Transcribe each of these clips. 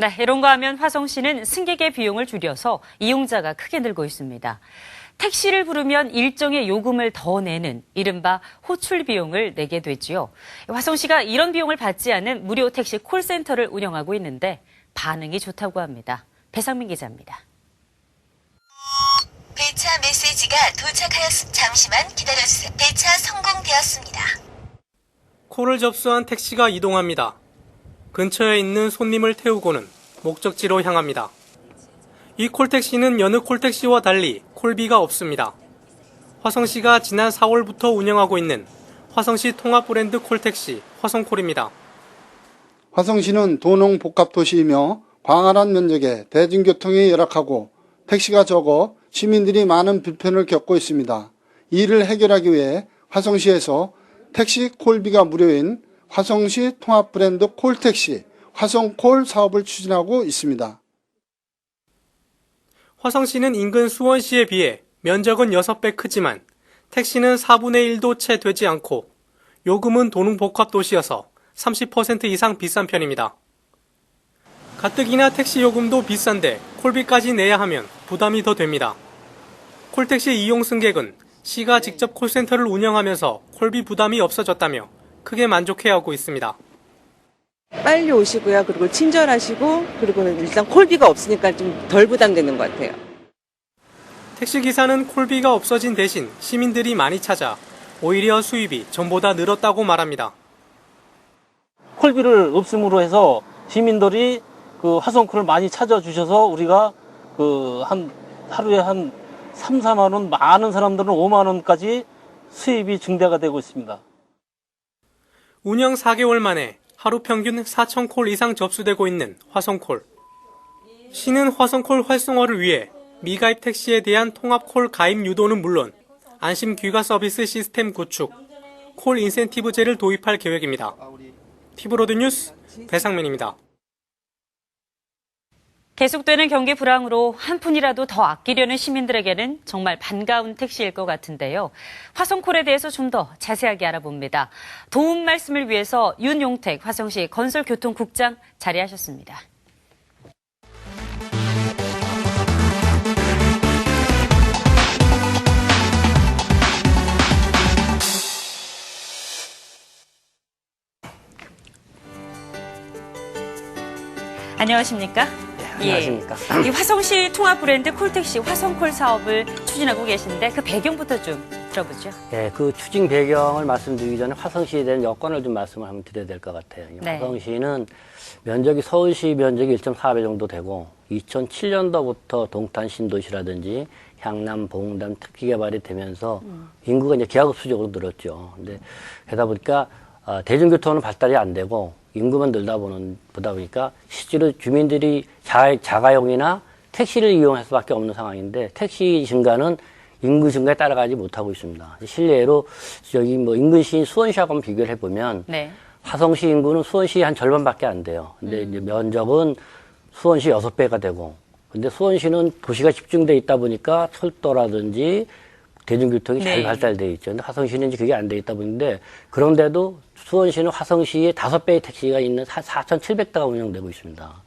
네, 이런가 하면 화성시는 승객의 비용을 줄여서 이용자가 크게 늘고 있습니다. 택시를 부르면 일정의 요금을 더 내는 이른바 호출 비용을 내게 되지요. 화성시가 이런 비용을 받지 않은 무료 택시 콜센터를 운영하고 있는데 반응이 좋다고 합니다. 배상민 기자입니다. 배차 메시지가 도착하였 잠시만 기다려주세요. 배차 성공되었습니다. 콜을 접수한 택시가 이동합니다. 근처에 있는 손님을 태우고는 목적지로 향합니다. 이 콜택시는 여느 콜택시와 달리 콜비가 없습니다. 화성시가 지난 4월부터 운영하고 있는 화성시 통합 브랜드 콜택시 화성콜입니다. 화성시는 도농 복합 도시이며 광활한 면적에 대중교통이 열악하고 택시가 적어 시민들이 많은 불편을 겪고 있습니다. 이를 해결하기 위해 화성시에서 택시 콜비가 무료인 화성시 통합 브랜드 콜택시 화성콜 사업을 추진하고 있습니다. 화성시는 인근 수원시에 비해 면적은 6배 크지만 택시는 4분의 1도 채 되지 않고 요금은 도농복합 도시여서 30% 이상 비싼 편입니다. 가뜩이나 택시 요금도 비싼데 콜비까지 내야 하면 부담이 더 됩니다. 콜택시 이용 승객은 시가 직접 콜센터를 운영하면서 콜비 부담이 없어졌다며 크게 만족해하고 있습니다. 빨리 오시고요. 그리고 친절하시고 그리고는 일단 콜비가 없으니까 좀 덜 부담되는 것 같아요. 택시기사는 콜비가 없어진 대신 시민들이 많이 찾아 오히려 수입이 전보다 늘었다고 말합니다. 콜비를 없음으로 해서 시민들이 그 화성콜을 많이 찾아주셔서 우리가 그 한 하루에 한 3, 4만 원, 많은 사람들은 5만 원까지 수입이 증대가 되고 있습니다. 운영 4개월 만에 하루 평균 4,000콜 이상 접수되고 있는 화성콜. 시는 화성콜 활성화를 위해 미가입 택시에 대한 통합콜 가입 유도는 물론 안심 귀가 서비스 시스템 구축, 콜 인센티브제를 도입할 계획입니다. 티브로드 뉴스 배상민입니다. 계속되는 경기 불황으로 한 푼이라도 더 아끼려는 시민들에게는 정말 반가운 택시일 것 같은데요. 화성콜에 대해서 좀 더 자세하게 알아봅니다. 도움 말씀을 위해서 윤용택 화성시 건설교통국장 자리하셨습니다. 안녕하십니까? 네, 안녕하십니까. 예. 이 화성시 통합 브랜드 콜택시 화성콜 사업을 추진하고 계신데 그 배경부터 좀 들어보죠. 예, 그 추진 배경을 말씀드리기 전에 화성시에 대한 여건을 좀 말씀을 한번 드려야 될 것 같아요. 이 네. 화성시는 면적이 서울시 면적이 1.4배 정도 되고 2007년도부터 동탄 신도시라든지 향남, 봉담 특기 개발이 되면서 인구가 이제 기하급수적으로 늘었죠. 근데 그러다 보니까 어, 대중교통은 발달이 안 되고 인구만 늘다 보는 보다 보니까 실제로 주민들이 자, 자가용이나 택시를 이용할 수밖에 없는 상황인데 택시 증가는 인구 증가에 따라가지 못하고 있습니다. 실례로 여기 뭐 인근시인 수원시하고 비교를 해보면 네. 화성시 인구는 수원시 한 절반밖에 안 돼요. 근데 이제 면적은 수원시 여섯 배가 되고, 근데 수원시는 도시가 집중돼 있다 보니까 철도라든지 대중교통이 잘 네. 발달돼 있죠. 근데 화성시는 이제 그게 안 돼 있다 보는데, 그런데도 수원시는 화성시에 다섯 배의 택시가 있는 4,700대가 운영되고 있습니다.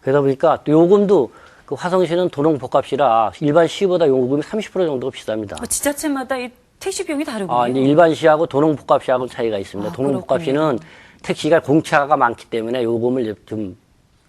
그러다 보니까 또 요금도 그 화성시는 도농복합시라 일반 시보다 요금이 30% 정도가 비쌉니다. 뭐 지자체마다 이 택시 비용이 다르군요. 아, 일반 시하고 도농복합 시하고 차이가 있습니다. 아, 도농복합 시는 택시가 공차가 많기 때문에 요금을 좀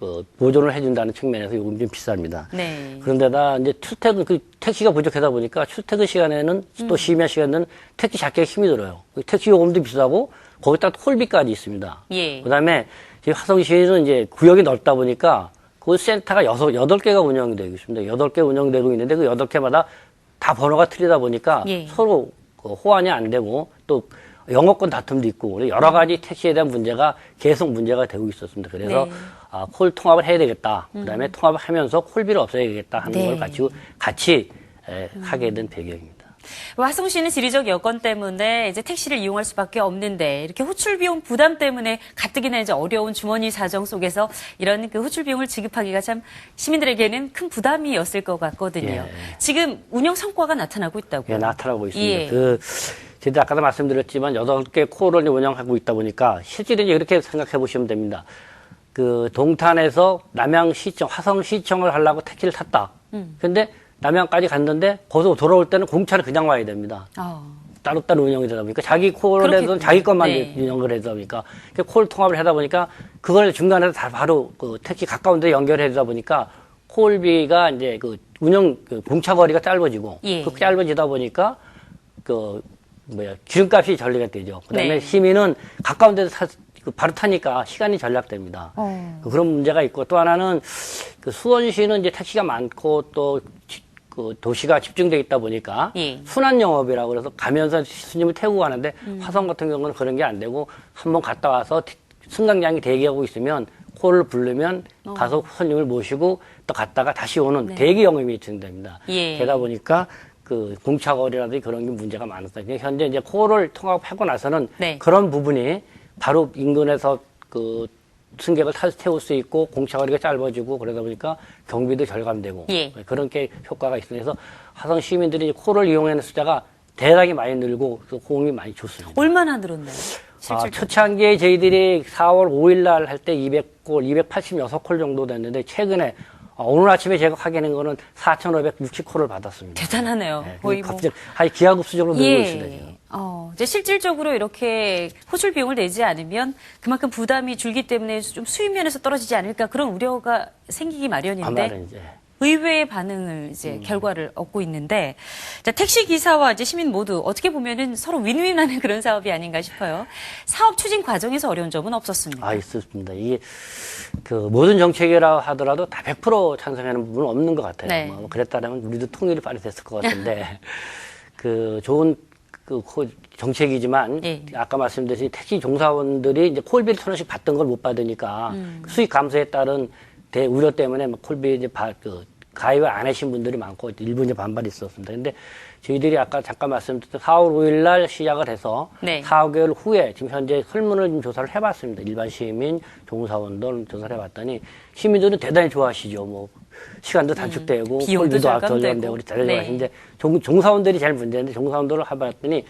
어, 보존을 해준다는 측면에서 요금이 좀 비쌉니다. 네. 그런데다 이제 출퇴근 그 택시가 부족하다 보니까 출퇴근 시간에는 음. 또 심야 시간에는 택시 잡기가 힘이 들어요. 그 택시 요금도 비싸고 거기다 콜비까지 있습니다. 예. 그다음에 지금 화성시는 이제 구역이 넓다 보니까 그 센터가 여섯 여덟 개가 운영이 되고 있습니다. 여덟 개 운영되고 있는데 그 여덟 개마다 다 번호가 틀리다 보니까 예. 서로 그 호환이 안 되고 또 영어권 다툼도 있고 여러 가지 택시에 대한 문제가 계속 문제가 되고 있었습니다. 그래서 네. 아, 콜 통합을 해야 되겠다. 그다음에 통합을 하면서 콜비를 없애야겠다 하는 네. 걸 같이 같이 에, 하게 된 배경입니다. 화성 시는 지리적 여건 때문에 이제 택시를 이용할 수밖에 없는데 이렇게 호출 비용 부담 때문에 가뜩이나 이제 어려운 주머니 사정 속에서 이런 그 호출 비용을 지급하기가 참 시민들에게는 큰 부담이었을 것 같거든요. 예. 지금 운영 성과가 나타나고 있다고요. 예, 나타나고 있습니다. 예. 그, 제가 아까도 말씀드렸지만, 여덟 개 코어를 운영하고 있다 보니까, 실제로 이제 이렇게 생각해 보시면 됩니다. 그 동탄에서 남양시청, 화성시청을 하려고 택시를 탔다. 근데 남양까지 갔는데 거기서 돌아올 때는 공차를 그냥 와야 됩니다. 아, 따로따로 운영이 되다 보니까 자기 콜에서 그렇겠군요. 자기 것만 네. 운영을 하다 보니까 그콜 통합을 하다 보니까 그걸 중간에서 다 바로 그 택시 가까운 데 연결해다 보니까 콜비가 이제 그 운영 그 공차 거리가 짧아지고 예. 그 짧아지다 보니까 그 뭐야 기름값이 전리가 되죠. 그다음에 네. 시민은 가까운 데서 타, 그 바로 타니까 시간이 절약됩니다. 어. 그런 문제가 있고 또 하나는 그 수원시는 이제 택시가 많고 또 그 도시가 집중돼 있다 보니까 예. 순환 영업이라고 그래서 가면서 스님을 태우고 가는데 화성 같은 경우는 그런 게 안 되고 한번 갔다 와서 티- 승강장이 대기하고 있으면 콜을 부르면 가서 손님을 모시고 또 갔다가 다시 오는 네. 대기 영업이 진행됩니다. 예. 게다 보니까 그 공차거리라든지 그런 게 문제가 많았어요. 근데 현재 이제 콜을 통합하고 나서는 네. 그런 부분이 바로 인근에서 그 승객을 타 태울 수 있고 공차 거리가 짧아지고 그러다 보니까 경비도 절감되고 예. 그런 게 효과가 있어서 화성 시민들이 콜을 이용하는 숫자가 대단히 많이 늘고 그 호응이 많이 좋습니다. 얼마나 늘었나요? 아. 초창기에 저희들이 4월 5일 날 할 때 200콜, 286콜 정도 됐는데 최근에 어, 오늘 아침에 제가 확인한 거는 4,560콜을 받았습니다. 대단하네요. 네, 거의 뭐. 갑자기 아주 기하급수적으로 늘고 예. 있습니다. 지금. 어, 이제 실질적으로 이렇게 호출 비용을 내지 않으면 그만큼 부담이 줄기 때문에 좀 수입 면에서 떨어지지 않을까 그런 우려가 생기기 마련인데 아마는 이제 의외의 반응을 이제 음. 결과를 얻고 있는데 자, 택시 기사와 이제 시민 모두 어떻게 보면은 서로 윈윈하는 그런 사업이 아닌가 싶어요. 사업 추진 과정에서 어려운 점은 없었습니다. 아 있었습니다. 이게 그 모든 정책이라 하더라도 다 100% 찬성하는 부분은 없는 것 같아요. 네. 뭐 그랬다면 우리도 통일이 빨리 됐을 것 같은데 그 좋은 그 코- 정책이지만 예. 아까 말씀드린 택시 종사원들이 이제 콜비를 천 원씩 받던 걸 못 받으니까 음. 수익 감소에 따른 대 우려 때문에 막 콜비 이제 바, 그 가입을 안 하신 분들이 많고 일부 이제 반발이 있었습니다. 근데 저희들이 아까 잠깐 말씀드렸던 4월 5일 날 시작을 해서 네. 4개월 후에 지금 현재 설문을 좀 조사를 해봤습니다. 일반 시민, 종사원들 조사를 해봤더니 시민들은 대단히 좋아하시죠. 뭐 시간도 단축되고 음, 비용도 절감되고. 대단히 네. 좋아하시는데 종, 종사원들이 제일 문제인데 종사원들을 해봤더니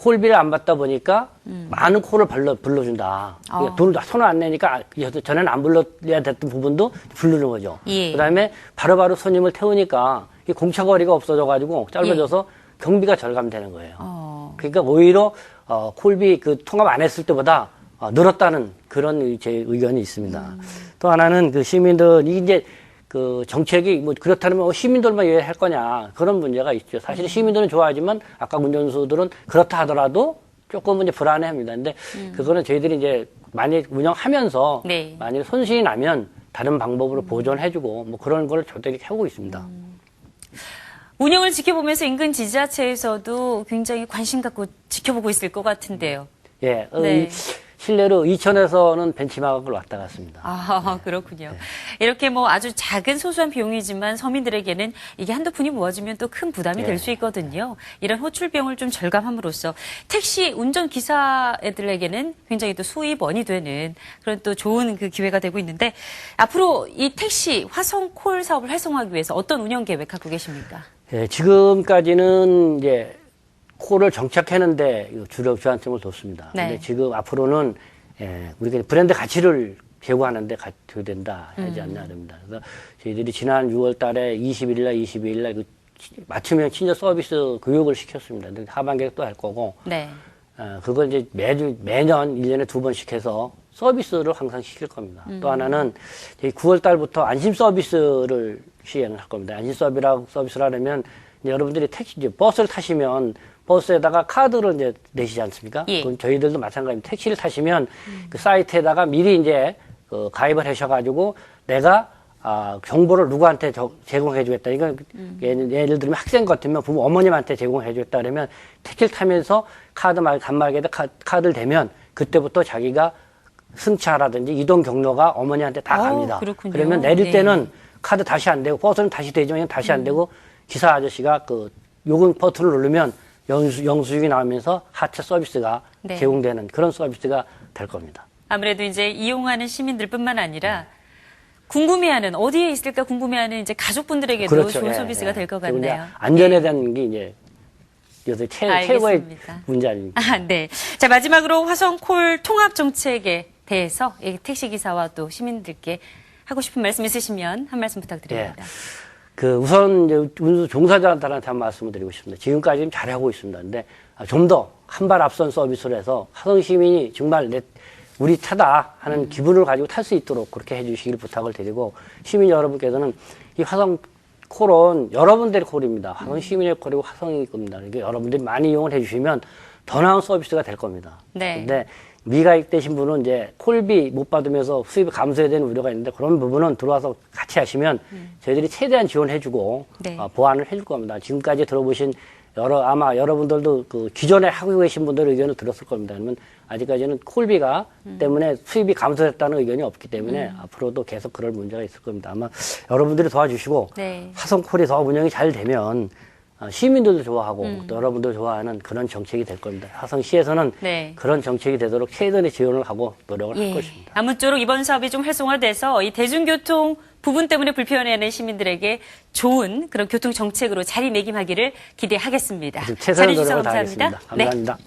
콜비를 안 받다 보니까 많은 콜을 불러, 불러준다. 그러니까 음. 아. 돈을 손을 안 내니까 전에는 안 불러야 됐던 부분도 부르는 거죠. 예. 그다음에 바로바로 손님을 태우니까 이 공차 거리가 없어져가지고 짧아져서 경비가 절감되는 거예요. 예. 어. 그러니까 오히려 어, 콜비 그 통합 안 했을 때보다 어, 늘었다는 그런 제 의견이 있습니다. 음. 또 하나는 그 시민들이 이제 그 정책이 뭐 그렇다면 뭐 시민들만 왜할 거냐 그런 문제가 있죠. 음. 사실 시민들은 좋아하지만 아까 운전수들은 그렇다 하더라도 조금 이제 불안해합니다. 근데 그거는 저희들이 이제 많이 운영하면서 음. 네. 만일 손실이 나면 다른 방법으로 보존해주고 뭐 그런 걸 조대히 하고 있습니다. 음. 운영을 지켜보면서 인근 지자체에서도 굉장히 관심 갖고 지켜보고 있을 것 같은데요. 예, 어, 네. 이- 실례로 이천에서는 벤치마크를 왔다 갔습니다. 아, 그렇군요. 이렇게 뭐 아주 작은 소소한 비용이지만 서민들에게는 이게 한두 푼이 모아지면 또 큰 부담이 예. 될수 있거든요. 이런 호출 비용을 좀 절감함으로써 택시 운전 기사들에게는 굉장히 또 수입원이 되는 그런 또 좋은 그 기회가 되고 있는데 앞으로 이 택시 화성 콜 사업을 활성화하기 위해서 어떤 운영 계획 갖고 계십니까? 예, 지금까지는 이제 코를 정착했는데 주력 주안점을 뒀습니다. 네. 근데 지금 앞으로는 예, 우리가 브랜드 가치를 제고하는데 가져야 된다 하지 않냐 됩니다. 그래서 저희들이 지난 6월 달에 21일 날 22일 날 그 맞춤형 친절 서비스 교육을 시켰습니다. 근데 하반기에 또 할 거고 네. 어, 그걸 이제 매주, 매년 1년에 두 번씩 해서 서비스를 항상 시킬 겁니다. 또 하나는 저희 9월 달부터 안심 서비스를 시행을 할 겁니다. 안심 서비스라고 서비스를 하려면 이제 여러분들이 택시, 이제 버스를 타시면 버스에다가 카드를 이제 내시지 않습니까? 예. 그럼 저희들도 마찬가지입니다. 택시를 타시면 그 사이트에다가 미리 이제 그 가입을 하셔가지고 내가 아, 정보를 누구한테 저- 제공해주겠다. 이건 예를, 예를 들면 학생 같으면 부모 어머님한테 제공해주겠다 그러면 택시를 타면서 카드 말 간말에다 카, 카드를 대면 그때부터 자기가 승차라든지 이동 경로가 어머니한테 다 어, 갑니다. 그렇군요. 그러면 내릴 네. 때는 카드 다시 안 되고 버스는 다시 되지만 다시 안 되고 기사 아저씨가 그 요금 버튼을 누르면 영수, 영수증이 나오면서 하차 서비스가 네. 제공되는 그런 서비스가 될 겁니다. 아무래도 이제 이용하는 시민들뿐만 아니라 궁금해하는 어디에 있을까 궁금해하는 이제 가족분들에게도 좋은 예, 서비스가 예. 될 것 같네요. 안전에 대한 게 이제 요새 최, 최고의. 문제 아닙니까? 아, 네. 자, 마지막으로 화성콜 통합 정책의 대해서 이 택시 기사와 또 시민들께 하고 싶은 말씀 있으시면 한 말씀 부탁드립니다. 그 우선 이제 운수 종사자들한테 한 말씀을 드리고 싶습니다. 지금까지 는 잘하고 있습니다. 근데 좀 더 한 발 앞선 서비스를 해서 화성 시민이 정말 내 우리 차다 하는 기분을 가지고 탈 수 있도록 그렇게 해주시길 부탁을 드리고 시민 여러분께서는 이 화성 콜은 여러분들의 콜입니다. 화성 시민의 콜이고 화성의 겁니다. 그러니까 여러분들이 많이 이용을 해주시면 더 나은 서비스가 될 겁니다. 네. 근데 미가입 되신 분은 이제 콜비 못 받으면서 수입이 감소해야 되는 우려가 있는데 그런 부분은 들어와서 같이 하시면 저희들이 최대한 지원해주고 네. 어, 보완을 해줄 겁니다. 지금까지 들어보신 여러 아마 여러분들도 그 기존에 하고 계신 분들 의견을 들었을 겁니다. 그러면 아직까지는 콜비가 때문에 수입이 감소했다는 의견이 없기 때문에 앞으로도 계속 그럴 문제가 있을 겁니다. 아마 여러분들이 도와주시고 네. 화성 콜이 더 운영이 잘 되면 어, 시민들도 좋아하고 또 여러분도 좋아하는 그런 정책이 될 겁니다. 화성시에서는 네. 그런 정책이 되도록 최선의 지원을 하고 노력을 할 예. 것입니다. 아무쪼록 이번 사업이 좀 활성화돼서 이 대중교통 부분 때문에 불편해하는 시민들에게 좋은 그런 교통 정책으로 자리매김하기를 기대하겠습니다. 최선의 노력을. 다하겠습니다. 네. 감사합니다.